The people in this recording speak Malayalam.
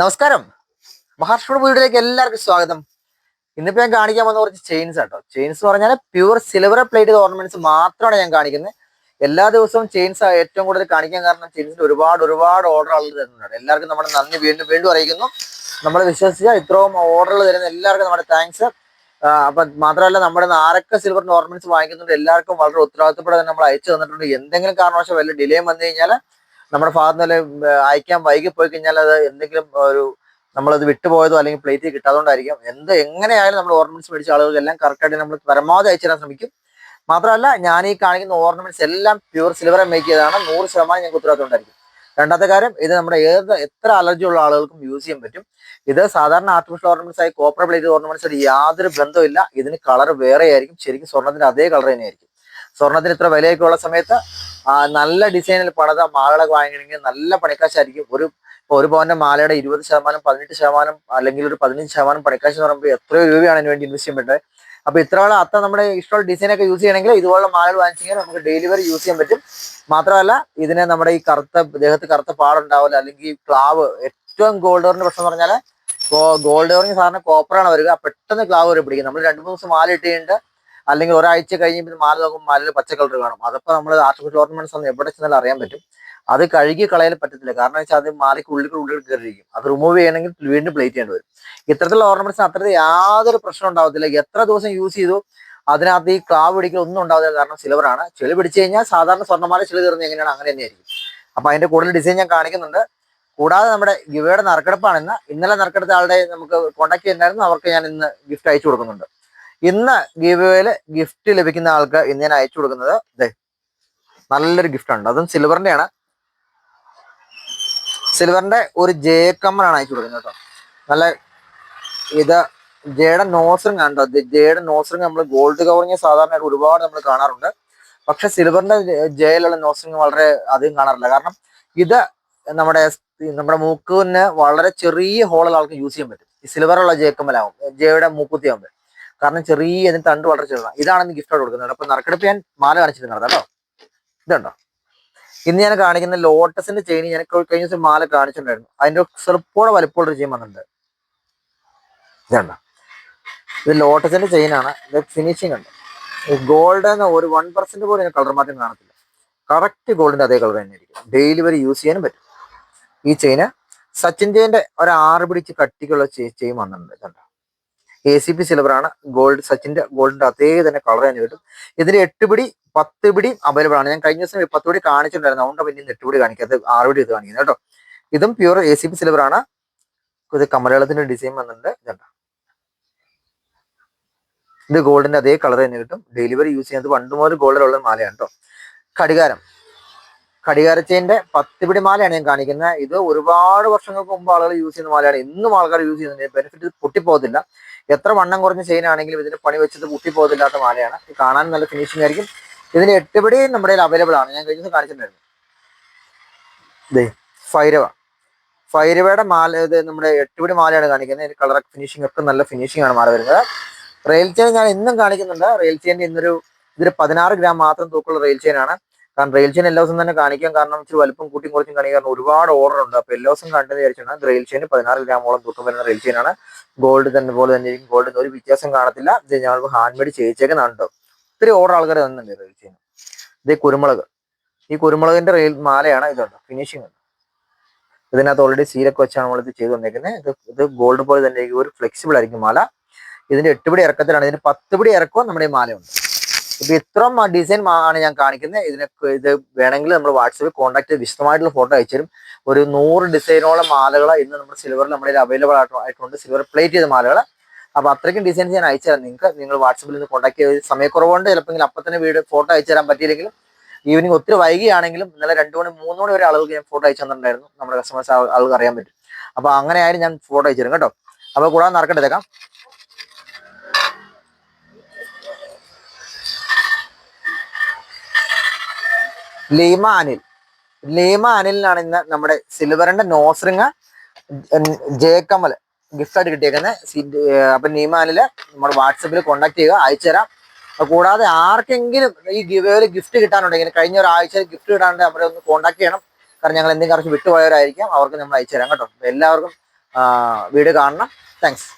നമസ്കാരം. മഹാരാഷ്ട്ര വീഡിയോയിലേക്ക് എല്ലാവർക്കും സ്വാഗതം. ഇന്നിപ്പോ ഞാൻ കാണിക്കാൻ വന്ന കുറച്ച് ചെയിൻസ് ആട്ടോ. ചെയിൻസ് പറഞ്ഞാൽ പ്യൂർ സിൽവർ പ്ലേറ്റ് ഓർണമെന്റ്സ് മാത്രമാണ് ഞാൻ കാണിക്കുന്നത്. എല്ലാ ദിവസവും ചെയിൻസ് ഏറ്റവും കൂടുതൽ കാണിക്കാൻ കാരണം ചെയിൻസിന് ഒരുപാട് ഒരുപാട് ഓർഡർ ആളുകൾ തരുന്നുണ്ട്. എല്ലാവർക്കും നമ്മുടെ നന്ദി വീണ്ടും വീണ്ടും അറിയിക്കുന്നു. നമ്മൾ വിശ്വസിച്ച ഇത്രയും ഓർഡറുകൾ തരുന്ന എല്ലാവർക്കും നമ്മുടെ താങ്ക്സ് അപ്പൊ മാത്രമല്ല നമ്മുടെ ആരൊക്കെ സിൽവർ ഓർണമെന്റ്സ് വാങ്ങിക്കുന്നുണ്ട് എല്ലാവർക്കും വളരെ ഉത്തരവാദിത്തപ്പെടാതെ നമ്മൾ അയച്ചു തന്നിട്ടുണ്ട്. എന്തെങ്കിലും കാരണവശാൽ വല്ല ഡിലേ വന്നു കഴിഞ്ഞാൽ നമ്മുടെ ഭാഗത്തുനിന്ന് അയക്കാൻ വൈകി പോയി കഴിഞ്ഞാൽ അത് എന്തെങ്കിലും ഒരു നമ്മളത് വിട്ടുപോയതോ അല്ലെങ്കിൽ പ്ലേറ്റ് കിട്ടാതുകൊണ്ടായിരിക്കും എന്ത് എങ്ങനെയായാലും നമ്മൾ ഓർണമെന്റ്സ് മേടിച്ച ആളുകൾ എല്ലാം കറക്റ്റായിട്ട് നമ്മൾ പരമാവധി അയച്ചു തരാൻ ശ്രമിക്കും. മാത്രമല്ല ഞാൻ ഈ കാണിക്കുന്ന ഓർണമെന്റ്സ് എല്ലാം പ്യൂർ സിൽവർ മേക്ക് ചെയ്തതാണ്. നൂറ് ശതമാനം ഞങ്ങൾക്ക് ഉത്തരവാദിത്തമുണ്ടായിരിക്കും. രണ്ടാമത്തെ കാര്യം ഇത് നമ്മുടെ ഏത് എത്ര അലർജി ഉള്ള ആളുകൾക്കും യൂസ് ചെയ്യാൻ പറ്റും. ഇത് സാധാരണ ആർട്ടിഫിഷ്യൽ ഓർണമെന്റ്സ് ആയി കോപ്പർ പ്ലേറ്റ് ഓർണമെന്റ്സ് യാതൊരു ബന്ധമില്ല ഇതിന് കളർ വേറെ ആയിരിക്കും ശരിക്കും സ്വർണത്തിന്റെ അതേ കളർ തന്നെയായിരിക്കും. സ്വർണത്തിന് ഇത്ര വിലയൊക്കെ ഉള്ള സമയത്ത് നല്ല ഡിസൈനിൽ പണിത മാലകളൊക്കെ വാങ്ങിക്കണമെങ്കിൽ നല്ല പണിക്കാശായിരിക്കും. ഒരു ഒരു പവന്റെ മാലയുടെ ഇരുപത് ശതമാനം പതിനെട്ട് ശതമാനം അല്ലെങ്കിൽ ഒരു പതിനഞ്ച് ശതമാനം പണിക്കാശ് എന്ന് പറയുമ്പോൾ എത്രയോ രൂപയാണ് അതിന് വേണ്ടി ഇൻവെസ്റ്റ് ചെയ്യേണ്ടത്. അപ്പൊ ഇത്രയുള്ള അത്ര നമ്മുടെ ഇഷ്ടമുള്ള ഡിസൈനൊക്കെ യൂസ് ചെയ്യണമെങ്കിൽ ഇതുപോലുള്ള മാലകൾ വാങ്ങിച്ചെങ്കിൽ നമുക്ക് ഡെലിവറി യൂസ് ചെയ്യാൻ പറ്റും. മാത്രമല്ല ഇതിനെ നമ്മുടെ ഈ കറുത്ത ദേഹത്ത് കറുത്ത പാടുണ്ടാവില്ല അല്ലെങ്കിൽ ക്ലാവ് ഏറ്റവും ഗോൾഡ് ഓറിന്റെ പ്രശ്നം എന്ന് പറഞ്ഞാൽ ഗോൾഡ് ഓറിന് സാധാരണ കോപ്പറാണ് വരിക. പെട്ടെന്ന് ക്ലാവ് വരെ പിടിക്കും. നമ്മൾ രണ്ട് മൂന്ന് ദിവസം മാല ഇട്ട് കഴിഞ്ഞിട്ട് അല്ലെങ്കിൽ ഒരാഴ്ച കഴിഞ്ഞ് മാല നോക്കുമ്പോൾ മാലിൽ പച്ച കളർ കാണും. അതപ്പോൾ നമ്മൾ ആർട്ടിഫിഷ്യൽ ഓർണമെന്റ്സ് ഒന്ന് എവിടെ ചെന്നാലും അറിയാൻ പറ്റും. അത് കഴുകി കളയാൻ പറ്റത്തില്ല. കാരണം വെച്ചാൽ അത് മാലയ്ക്ക് ഉള്ളിൽ ഉള്ളിൽ കയറിയിരിക്കും. അത് റിമൂവ് ചെയ്യണമെങ്കിൽ വീണ്ടും പ്ലേറ്റ് ചെയ്യേണ്ടി വരും. ഇത്തരത്തിലുള്ള ഓർണമെന്റ്സ് അത്രത്തിൽ യാതൊരു പ്രശ്നം ഉണ്ടാവത്തില്ല. എത്ര ദിവസം യൂസ് ചെയ്തു അതിനകത്ത് ഈ ക്ലാവ് പിടിക്കൽ ഒന്നും ഉണ്ടാവില്ല കാരണം സിൽവർ ആണ്. ചെളി പിടിച്ചു കഴിഞ്ഞാൽ സാധാരണ സ്വർണമാല ചെളി തീർന്നു എങ്ങനെയാണ് അങ്ങനെ തന്നെയായിരിക്കും. അപ്പൊ അതിന്റെ കൂടുതൽ ഡിസൈൻ ഞാൻ കാണിക്കുന്നുണ്ട്. കൂടാതെ നമ്മുടെ ഗിവയുടെ നറുക്കെടുപ്പാണ് ഇന്ന്. ഇന്നലെ നറുക്കെടുത്ത ആളുടെ നമുക്ക് കോൺടാക്ട് ചെയ്യുന്നുണ്ടായിരുന്നു അവർക്ക് ഞാൻ ഇന്ന് ഗിഫ്റ്റ് അയച്ചു കൊടുക്കുന്നുണ്ട്. ഇന്ന് ഗീവേയിൽ ഗിഫ്റ്റ് ലഭിക്കുന്ന ആൾക്ക് ഇന്ന് ഞാൻ അയച്ചു കൊടുക്കുന്നത് ദേ നല്ലൊരു ഗിഫ്റ്റ് ഉണ്ട് അതും സിൽവറിന്റെ ആണ്. സിൽവറിന്റെ ഒരു ജേ കമ്മലാണ് അയച്ചു കൊടുക്കുന്നത് കേട്ടോ. നല്ല ഇത് ജേയുടെ നോസറിങ് ആണ് കേട്ടോ. ജേയുടെ നോസറിങ് നമ്മൾ ഗോൾഡ് കവറിങ് സാധാരണയായിട്ട് ഒരുപാട് നമ്മൾ കാണാറുണ്ട്. പക്ഷെ സിൽവറിന്റെ ജയിലുള്ള നോസറിങ് വളരെ അധികം കാണാറില്ല. കാരണം ഇത് നമ്മുടെ നമ്മുടെ മൂക്കിന് വളരെ ചെറിയ ഹോളുള്ള ആൾക്ക് യൂസ് ചെയ്യാൻ പറ്റും. ഈ സിൽവറുള്ള ജേക്കമ്മലാവും മൂക്കുത്തി ആവുമ്പോൾ കാരണം ചെറിയ ഇതിന് തണ്ട് വളരെ ചെറുതാണ്. ഇതാണ് ഇന്ന് ഗിഫ്റ്റ് കൊടുക്കുന്നത്. അപ്പൊ നറുക്കെടുപ്പ് ഞാൻ മാല കാണിച്ചിരുന്നത് കേട്ടോ. ഇതുണ്ടോ? ഇന്ന് ഞാൻ കാണിക്കുന്ന ലോട്ടസിന്റെ ചെയിൻ ഞാൻ കഴിഞ്ഞ ദിവസം മാല കാണിച്ചിട്ടുണ്ടായിരുന്നു. അതിന്റെ ചെറുപ്പോടെ വലിപ്പമുള്ള ചെയിൻ വന്നിട്ടുണ്ട്. ഇതുണ്ടോ? ഇത് ലോട്ടസിന്റെ ചെയിനാണ് ഇത് ഫിനിഷിംഗ് ഉണ്ട്. ഗോൾഡ് എന്ന ഒരു വൺ പെർസെന്റ് പോലും കളർ മാറ്റം കാണത്തില്ല. കറക്റ്റ് ഗോൾഡിന്റെ അതേ കളർ തന്നെ ആയിരിക്കും. ഡെയിലി വരെ യൂസ് ചെയ്യാനും പറ്റും. ഈ ചെയിന് സച്ചിൻ ചെയിന്റെ ഒരു ആറ് പിടിച്ച് കട്ടിക്കുള്ള ചെയിൻ വന്നിട്ടുണ്ട്. ഇതുണ്ടോ? എ സി പി സിൽവർ ആണ്. ഗോൾഡ് സച്ചിന്റെ ഗോൾഡിന്റെ അതേ തന്നെ കളർ തന്നെ കിട്ടും. ഇതിന് എട്ട് പിടി പത്ത് പിടി അവൈലബിൾ ആണ്. ഞാൻ കഴിഞ്ഞ ദിവസം പത്ത് പിടി കാണിച്ചിട്ടുണ്ടായിരുന്നു. അതുകൊണ്ട് പിന്നെ എട്ട് പിടി കാണിക്കാത്ത ആറ് പിടി ഇത് കാണിക്കുന്നത് കേട്ടോ. ഇതും pure A C P silver ആണ്. ഇത് കമലയാളത്തിന്റെ ഡിസൈൻ വന്നിട്ടുണ്ട്. ഇത് ഗോൾഡിന്റെ അതേ കളർ തന്നെ കിട്ടും. ഡെലിവറി യൂസ് ചെയ്യുന്നത് പണ്ട് മുതൽ ഗോൾഡിലുള്ള മാലയാണ് കേട്ടോ. ഘടികാരം ഘടികാരച്ചേന്റെ പത്ത് പിടി മാലയാണ് ഞാൻ കാണിക്കുന്നത്. ഇത് ഒരുപാട് വർഷങ്ങൾക്ക് മുമ്പ് ആളുകൾ യൂസ് ചെയ്യുന്ന മാലയാണ്. ഇന്നും ആൾക്കാർ യൂസ് ചെയ്യുന്നുണ്ട്. ബെനിഫിറ്റ് പൊട്ടിപ്പോകത്തില്ല. എത്ര വണ്ണം കുറഞ്ഞ ചെയിൻ ആണെങ്കിലും ഇതിന് പണി വെച്ചത് പൊട്ടിപ്പോകത്തില്ലാത്ത മാലയാണ്. കാണാൻ നല്ല ഫിനിഷിംഗ് ആയിരിക്കും. ഇതിന് എട്ട് പിടി നമ്മുടെ അവൈലബിൾ ആണ്. ഞാൻ കഴിഞ്ഞ കാണിച്ചിട്ടുണ്ടായിരുന്നു. ഫൈരവ. ഫൈരവയുടെ മാല ഇത് നമ്മുടെ എട്ടുപടി പിടി മാലയാണ് കാണിക്കുന്നത്. ഇതിന് കളർ ഫിനിഷിംഗ് ഒക്കെ നല്ല ഫിനിഷിംഗ് ആണ് മാല വരുന്നത്. റെയിൽ ചെയിൻ ഞാൻ ഇന്നും കാണിക്കുന്നുണ്ട്. റെയിൽ ചെയിന്റെ ഇന്നൊരു ഇതൊരു പതിനാറ് ഗ്രാം മാത്രം തൂക്കുള്ള റെയിൽ ചെയിൻ ആണ്. കാരണം റെയിൽ ചെയിൻ എല്ലാ ദിവസം തന്നെ കാണിക്കാൻ കാരണം ഇച്ചിരി വലുപ്പം കൂട്ടിയും കുറച്ചും കാണിക്കാൻ ഒരുപാട് ഓർഡർ ഉണ്ട്. അപ്പൊ എല്ലാ ദിവസം കണ്ടെന്ന് വിചാരിച്ചാണ് റെയിൽ ചെയിൻ പതിനാറ് ഗ്രാമോളം തൂക്കം വരുന്ന റെയിൽ ചെയിൻ ആണ്. ഗോൾഡ് തന്നെ പോലെ തന്നെ ഗോൾഡിന് ഒരു വ്യത്യാസം കാണത്തില്ല. ഇത് ഞങ്ങൾക്ക് ഹാൻഡ് മെയ്ഡ് ചെയ്യിച്ചേക്കുന്നതാണ് കേട്ടോ ഒത്തിരി ഓർഡർ ആൾക്കാർ തന്നുണ്ട് റെയിൽ ചെയിൻ ഇത് കുരുമുളക്. ഈ കുരുമുളകിന്റെ റെയിൽ മാലയാണ് ഇതുണ്ട്. ഫിനിഷിംഗ് ഉണ്ട്. ഇതിനകത്ത് ഓൾറെഡി സീലൊക്കെ വെച്ചാണ് നമ്മൾ ഇത് ചെയ്ത് വന്നേക്കുന്നത് ഇത് ഇത് ഗോൾഡ് പോലെ തന്നെ ഒരു ഫ്ലെക്സിബിൾ ആയിരിക്കും മാല. ഇതിന്റെ എട്ട് പിടി ഇറക്കത്തിലാണ്. ഇതിന് പത്ത് പിടി ഇറക്കവും നമ്മുടെ ഈ മാലയുണ്ട്. ഇപ്പൊ ഇത്രയും ഡിസൈൻ ആണ് ഞാൻ കാണിക്കുന്നത്. ഇതിനെ ഇത് വേണമെങ്കിൽ നമ്മൾ വാട്സപ്പിൽ കോൺടാക്ട് ചെയ്ത് വിശദമായിട്ടുള്ള ഫോട്ടോ അയച്ചുതരും ഒരു നൂറ് ഡിസൈനോളം മാലകൾ ഇന്ന് നമ്മുടെ സിൽവറിൽ നമ്മുടെ അവൈലബിൾ ആയിട്ടുണ്ട്. സിൽവർ പ്ലേറ്റ് ചെയ്ത മാലകൾ അപ്പൊ അത്രയ്ക്കും ഡിസൈൻസ് ഞാൻ അയച്ചു തരാം. നിങ്ങൾക്ക് നിങ്ങൾ വാട്സപ്പിൽ നിന്ന് കോൺടാക്ട് ചെയ്ത് സമയക്കുറവുണ്ട്. ചിലപ്പോൾ അപ്പൊ തന്നെ വീട് ഫോട്ടോ അയച്ചു തരാൻ പറ്റിയില്ലെങ്കിലും ഈവനിങ് ഒത്തിരി വൈകിയാണെങ്കിലും ഇന്നലെ രണ്ടു മണി മൂന്ന് മണി വരെ ആളുകൾക്ക് ഞാൻ ഫോട്ടോ അയച്ചു തന്നിട്ടുണ്ടായിരുന്നു. നമ്മുടെ കസ്റ്റമേഴ്സ് ആൾക്ക് അറിയാൻ പറ്റും. അപ്പൊ അങ്ങനെ ആയാലും ഞാൻ ഫോട്ടോ അയച്ചു തരും കേട്ടോ. അപ്പൊ കൂടാതെ നറുക്കെടുത്തേക്കാം ലീമ അനിൽ ലീമ ഇന്ന് നമ്മുടെ സിൽവറിന്റെ നോസ്റിങ് ജേക്കമൽ ഗിഫ്റ്റ് ആയിട്ട് കിട്ടിയേക്കുന്നത് അപ്പൊ അനിൽ നമ്മുടെ വാട്സപ്പിൽ കോണ്ടാക്ട് ചെയ്യുക അയച്ചു തരാം. കൂടാതെ ആർക്കെങ്കിലും ഈ ഗിവേയിൽ ഗിഫ്റ്റ് കിട്ടാനുണ്ടെങ്കിൽ കഴിഞ്ഞ ഒരാഴ്ച ഗിഫ്റ്റ് കിട്ടാനുണ്ടെങ്കിൽ അവരെ ഒന്ന് കോണ്ടാക്ട് ചെയ്യണം. കാരണം ഞങ്ങൾ എന്തെങ്കിലും കുറച്ച് വിട്ടുപോയവരായിരിക്കാം അവർക്ക് നമ്മൾ അയച്ചു തരാം കേട്ടോ. എല്ലാവർക്കും വീഡിയോ കാണണം. താങ്ക്സ്